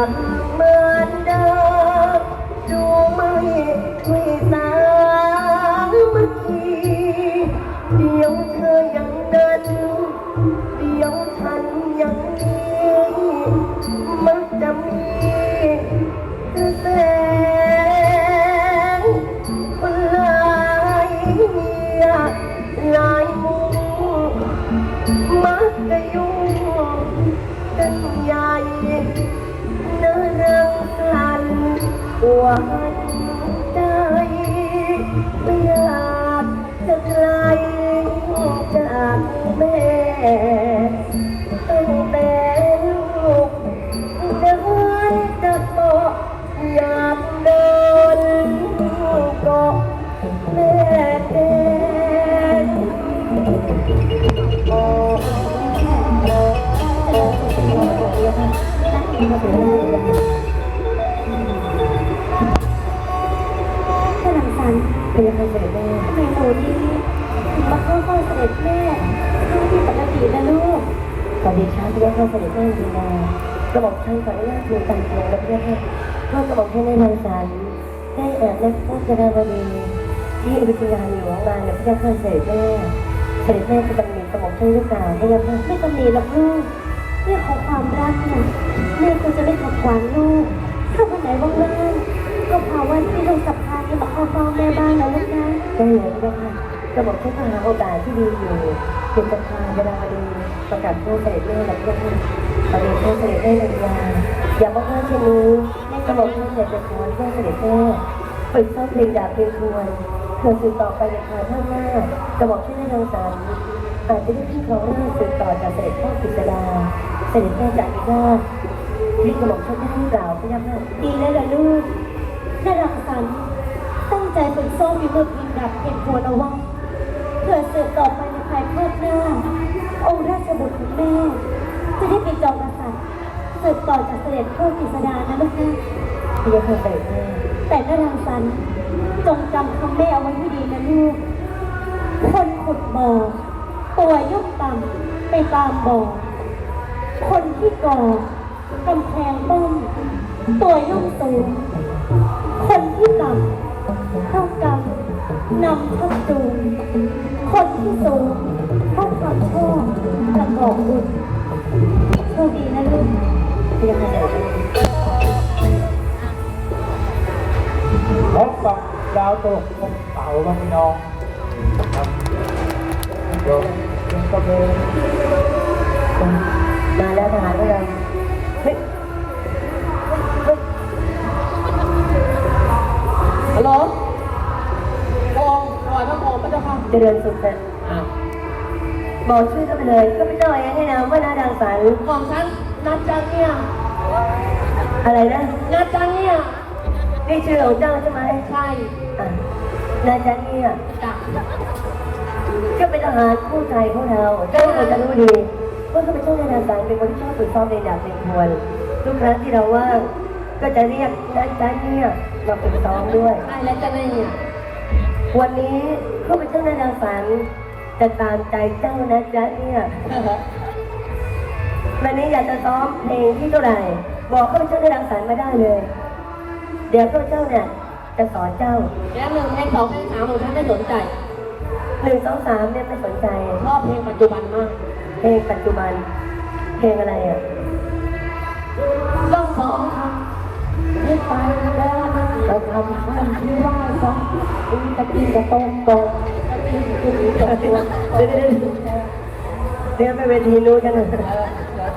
ครับ ท่านหลังสันเป็นยังไงเสด็จแม่ทำไมหนูนี่ถึงมาเข้าเฝ้าเสด็จแม่ทั้งที่ปกตินะลูกสวัสดีช้าที่ได้เข้าเสด็จแม่จริงๆกระบอกฉันขออนุญาตมีตังค์ลงและเพื่อให้ก็กระบอกฉันได้นางสารได้แอบและพูดจะได้บดีที่อุทยานหลวงมาเนี่ยพระเจ้าข้าเสด็จแม่เสด็จแม่จะตำหนิกระบอกฉันหรือเปล่าพระยาค่ะไม่ตำหนิหรอกลูกเรื่องของความรักน่ะ แม่ก็จะไม่ขัดขวางลูก ถ้าวันไหนว่างๆก็พาวันที่ลูกสัมภาษณ์มาเข้าเฝ้าแม่บ้างนะลูกนะได้เลยได้ค่ะกระบอกฉันก็หาโอกาสที่ดีอยู่เป็นจะพาเวลาดีประกาศเพื่อเสด็จแม่และพระเจ้าค่ะตอนนี้เพื่เสด็จแม่ในยาอย่าบอกว่าเช่นนี้กระบอกฉันอยากจะขอเพื่เสด็จแม่ฝึกซ้อมเพลงดาบเพลงทวนเพื่อสืบต่อไปในภายภาคหน้ากระบอกฉันได้นางสารอาจจะได้ที่เขาเริ่มสืบต่อจากเสด็จพ่อกฤษดาเสด็จแม่จากอีกา ที่กระบอกฉันได้ที่กล่าพระยาค่ะดีแล้วล่ะลูกน่ารักสันตั้งใจฝึกซ้อมอยู่เมื่อพิมพ์ดับเก็บควรเอาไว้เพื่อสืบต่อไปในภายภาคหน้า องค์ราชบุตรของแม่ จะได้เป็นจอมกษัตริย์สืบต่อจากเสด็จพ่อกฤษดานะลูกนะพระยาค่ะเสด็จแม่แต่น่ารังสันจงจำคำแม่เอาไว้ให้ดีนะลูก คนขุดบ่อตัวย่อมต่ำไปตามบ่อคนที่ก่อ กำแพงบ้านตัวย่อมสูง คนที่ต่ำเท่ากำนำทับจูงคนที่สูงเท่าความชอบประกอบบุญโชคดีนะลูกพระยาค่ะเสด็จแม่พบกับดาวตกของเต่าบางพี่น้องครับโยมยังก็เป็นมาแล้วทหารของเรา ฮัลโหลกองปล่อยพระโมพระเจ้าค่ะเจริญสุขนะอ้าวบอกชื่อเข้าไปเลยก็ไม่ต้องให้นามว่านาดังสรรค์ของฉันนัดจังเนี่ยอะไรนะนัดจังเนี่ยนี่ชื่อของเจ้าใช่ไหมใช่อะนาจันเนี่ยจ้ะก็เป็นทหารผู้ใจของเราเจ้าควรจะรู้ดีว่าเขาเป็นเจ้าในนามสารเป็นคนที่ชอบฝึกซ้อมในดาบเป็นควรทุกครั้งที่เราว่าง ก็จะเรียกนันจันเนี่ยมาฝึกซ้อมด้วยใช่แล้วจะเนี่ยวันนี้เขาเป็นเจ้าในนามสารจะตามใจเจ้านะจ๊ะเนี่ยวันนี้อยากจะซ้อมเพลงที่เท่าไหร่บอกเขาเป็นเจ้าในนามสารมาได้เลย เดี๋ยวข้าพเจ้าเนี่ยจะสอนเจ้าแล้วหนึ่งเพลงสองเพลงสามของฉันไม่สนใจหนึ่งสองสามเนี่ยไม่สนใจชอบเพลงปัจจุบันมาก เพลงปัจจุบัน เพลงอะไรอะต้องสองคำ ให้ไปแล้วเราทำให้ที่ว่าสองอินตะกี้กระตงตตกี้กินกระตัวเดี๋ยวเดี๋ยวเดี๋ยวไปเวทีนู้นกัน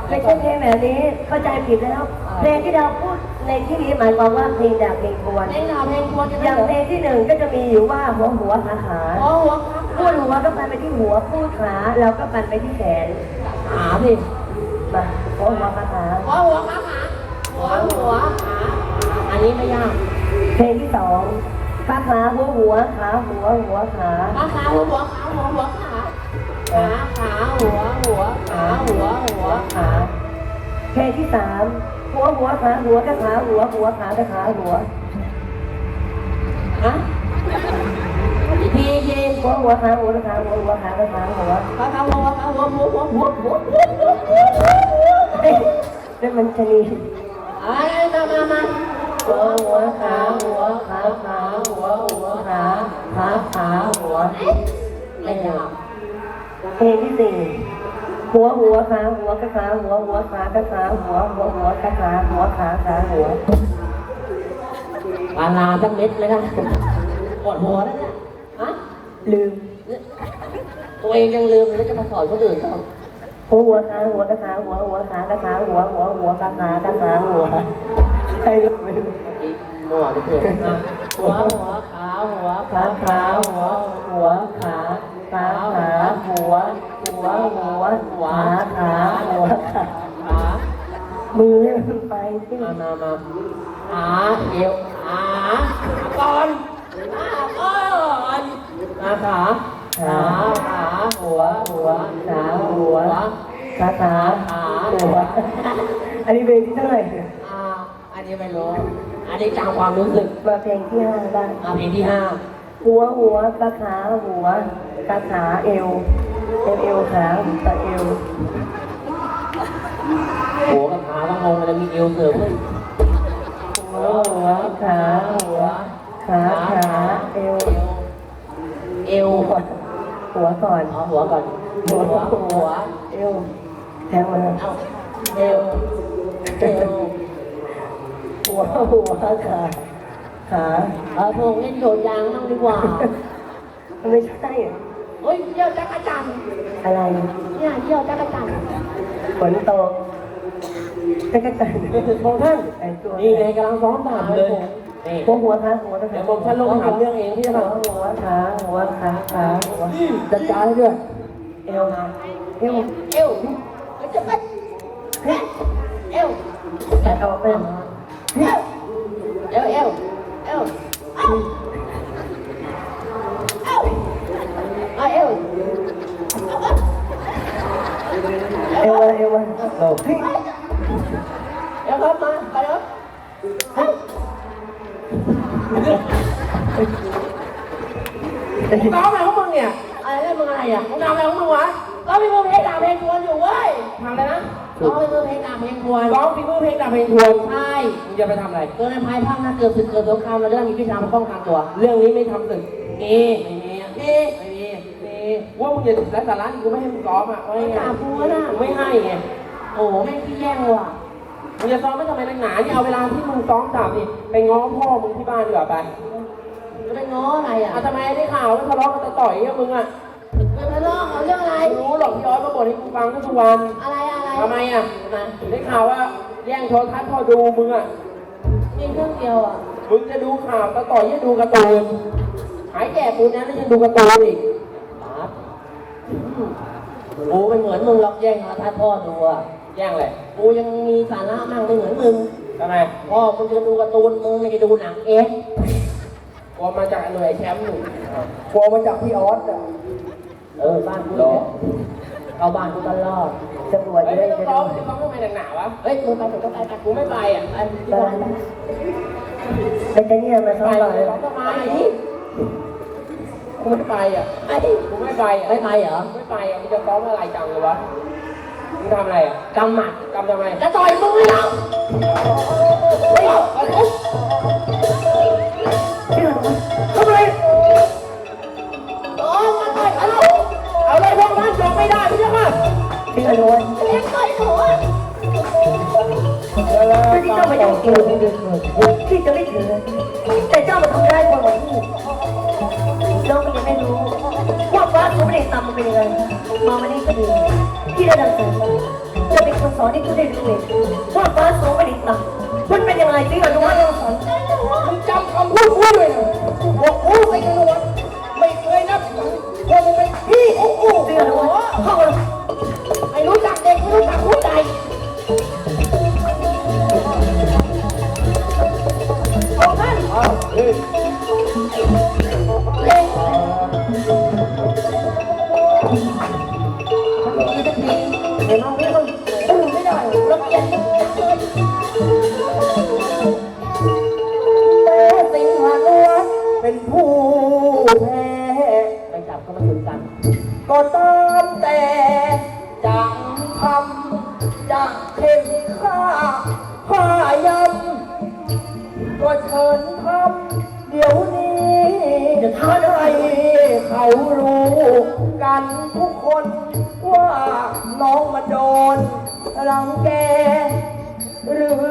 ไม่ใช่เพลงแบบนี้เข้าใจผิดแล้ว เพลงที่เราพูดในที่นี้หมายความว่าเพลงดาบเพลงทวนเพลงเพลงควรอย่างเพลงที่หนึ่งก็จะมีอยู่ว่าหัวหัวขาขาหัวครับพูดหัวก็ปันไปที่หัวพูดขาเราก็ปันไปที่แขนหาพี่มาหัวหัวขาขาหัวหัวขาขาหัวหัวขา อันนี้ไม่ยากเพลงที่สองขาขาหัวหัวขาหัวหัวขาขาขาหัวหัวขาหัวหัวขาขาขาหัวหัวขาหัวหัวขาเพลงที่สามหัวหัวขาหัวกระขาหัวหัวขากระขาหัวฮะอีกทีอีกทีหัวหัวขาหัวกระขาหัวหัวขากระขาหัวขาขาหัวขาหัวหัวหัวหัวหัวเอ๊ะนั่นมันชะนีอะไรมามามา หัวหัวขาหัวขาขาหัวหัวขาขาขาหัวไม่ยากเพลงที่สี่หัวหัวขาหัวกระขาหัวหัวขากระขาหัวหัวหัวกระขาหัวขาขาหัวปาลาสักเม็ดเลยนะปวดหัวแล้วเนี่ยฮะลืมตัวเองยังลืมเลยจะมาสอนคนอื่นเขาหัวหัวขาหัวกระขาหัวหัวขากระขาหัวหัวหัวกระขากระขาหัว ใช่หรือไม่รู้อีกมั่วไปเถอนหัวหัวขาหัวขาขาหัวหัวขาขาขาหัว หัวหัวขาขาหัวขาขามือไปที่มามามาขาเอวขาก่อนขาก่อนขาขาขาขาหัวหัวขาหัวขาขาหัว อันนี้เป็นที่เท่าไหร่เนี่ย อ่าอันนี้ไม่รู้ อันนี้จำความรู้สึกมาเพลงที่ห้าได้อ่าเพลงที่ห้าหัวหัวขาขาหัวขาขาเอวเอวเอวขาตะเอวหัวกับขาต้องงงมันจะมีเอวเสริมด้วยหัวหัวขาหัวขาขาเอวเอวหัวหัวก่อนเอาหัวก่อนหัวหัวเอวแทงมาเอาเอวเอว หัวหัวขาขาเออพวกเล่นโดดยางมั่งดีกว่ามันไม่ใช่เฮ้ยเยี่ยวจักรจันทร์อะไรเนี่ยเยี่ยวจักรจันทร์ฝนตกจักรจันทร์ของท่านไอ้ตัวนี่ไงกำลังซ้อมดาบเลยนี่หัวหัวขาหัวขาเดี๋ยวผมท่านลงมาถามเรื่องเองพี่หัจะวมาหัวขาหัวขาขาหัวจัดการให้ด้วยเอวเอวเอวเอ้ยจะไปเอวแต่ออกเป็น เอวเอวเอวเอวเอวเอาเอวเอวเอวโอ้พี่เอวครับมาไปแล้วเอ้าน้องอะไรของมึงเนี่ยอะไรเล่นมึ งอะไรอะมึงทำอะไรของมึงวะเรามีมือเพลงด่าเพลงทวนอยู่เว้ยทำอะไรนะเรามีมือเพลงด่าเพลงทวนร้องฝีมือเพลงดาเพลงทวนใช่มึงจะไปทำอะไรเกิดในภายภาคหน้าเกิดศึกเกิดสงครามเราจะได้มีพิธามาป้องกันตัว เรื่องนี้ไม่ทำตึกนี่ไม่มีนี่ไม่มีนี่ว่ามึงอย่าไร้สาระกูไม่ให้มึงซ้อมอะว่าไม่ไงด่ากูนะไม่ให้ไงโอ้แม่งขี้แย่งว่ะมึงจะซ้อมไม่ทำไมนักหนาเนี่ยเอาเวลาที่มึงซ้อมดาบนี่ไปง้อพ่อมึงที่บ้านดีกว่าไปจะไปง้ออะไรอะทำไมได้ข่าวว่าทะเลาะกันตะต่อยกับมึงอะ ไปทะเลาะเอาเรื่องอะไรไม่รู้หรอกพี่ออสมาบ่นให้กูฟังทุกวันอะไรอะไรทำไมอะมาได้ข่าวว่าแย่งโทรทัศน์พ่อดูมึงอะมีเครื่องเดียวอะมึงจะดูข่าวตะต่อยยังดูการ์ตูนหายแก่ปูนนั้นแล้วยังดูการ์ตูนอีกครับกูไม่เหมือนมึงหรอกแย่งมาทัดพ่อดูอะแย่งเลยกูยังมีสาระมั่งไม่เหมือนมึงทำไมพ่อมึงจะดูการ์ตูนมึงไม่จะดูหนังเองกลัวมาจากหน่วยแชมป์หนูกลัวมาจากพี่ออสอะ เออบ้านกูเนี่ยเข้าบ้านกูตลอดตำรวจเฮ้จะยได้ไม่จะต้องได้ร้องไม่ต้องทำไมหนักหนาวะเฮ้ยมึงไปถึงก็ไปไปกูไม่ไปอะไอ้ที่บ้านแล้วจะเนี่ยมาซ้อไปมต่อเลยร้องทำไมกูไม่ไปอะไอ้กูไม่ไปอะไม่ไปเหรอไม่ไปอะมึงจะซ้อมอะไรจังเลยวะมึงทำอะไรอะกำหมัดกำทำไมจะต่อยมึงเลยเหรอเฮ้ยเอาเลยทำไม เอาเลยพวกนั้นยอมไม่ได้พี่เจ้าค่ะพี่อนุวัฒน์เลี้ยงต่อยหนูอะไม่ได้เจ้ามาอย่างเดียวพี่จะไม่ถือแต่เจ้ามาทำร้ายคนของพี่น้องก็ยังไม่รู้ว่าฟ้าสูงไม่ได้ต่ำมันเป็นยังไงมาวันนี้ก็ดีพี่ได้ดังสอนจะเป็นคนสอนให้คุณได้รู้เองว่าฟ้าสูงไม่ได้ต่ำมันเป็นยังไงพี่อนุวัฒน์สอนมึงจำคำพูดกูด้วยนะบอกกูไปกันนะวะไแต่สิงหาลัวเป็นผู้แพ้ไปจับก็มาถึงกัน ก็ตามแต่จะทำจะเข็นฆ่าพายำก็เชิญทำเดี๋ยวนี้จะทำอะไรเขารู้กันทุกคนว่าน้องมันโดนรังแกหรือ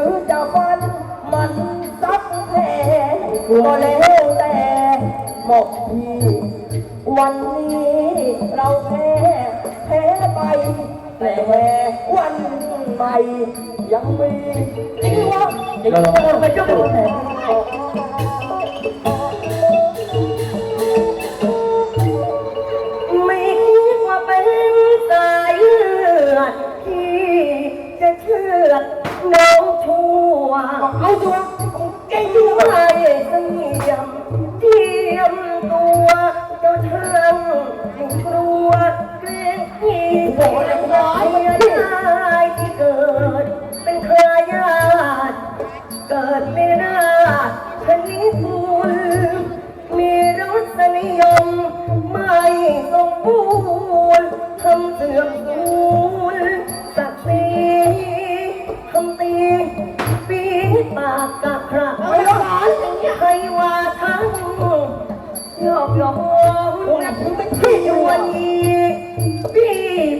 ก็แล้วแต่หมกพีวันนี้เราแพ้แพ้ไป แต่วันใหม่ยังมีนี่วะเราไปเจ้าของแผ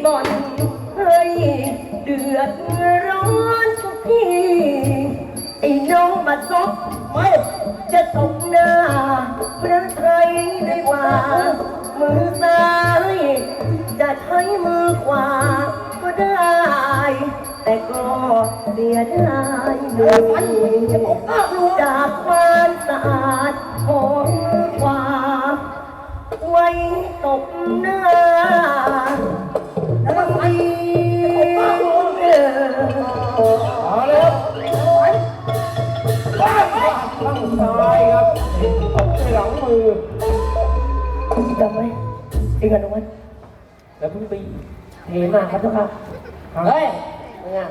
บ่อนให้เดือดร้อนทุกทีไอ้น้องบัดซบไม่จะตกหน้าพระไทยได้กว่ามือซ้ายจะใช้มือขวาก็ได้ แต่ก็เสียดายหน่อยจากความ กอันวัดแล้วเพิ่งไปเทมากครับทุกครับเฮ้ยมึงอะ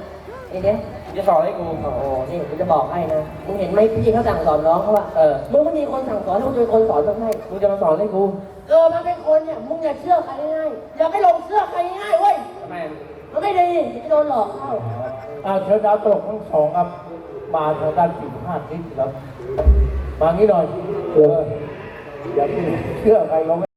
ไอ้เนี้ยจะสอนให้กูโอ้โหนี่กูจะบอกให้นะมึงเห็นไหมพี่เขาสั่งสอนน้องเขาว่าเออมึงไม่มีคนสั่งสอนให้มึงเป็นคนสอนต้องให้กูจะมาสอนให้กูเออมันเป็นคนเนี่ยมึงอย่าเชื่อใครง่ายๆอย่าไปหลงเชื่อใครง่ายๆเว้ยทำไมมันไม่ดีจะโดนหลอกเข้าอาเชิญดาวตลกทั้งสองครับ มาทางด้านสี่ห้าทิศครับ มางี้หน่อยเอออย่าไปเชื่อใครเขา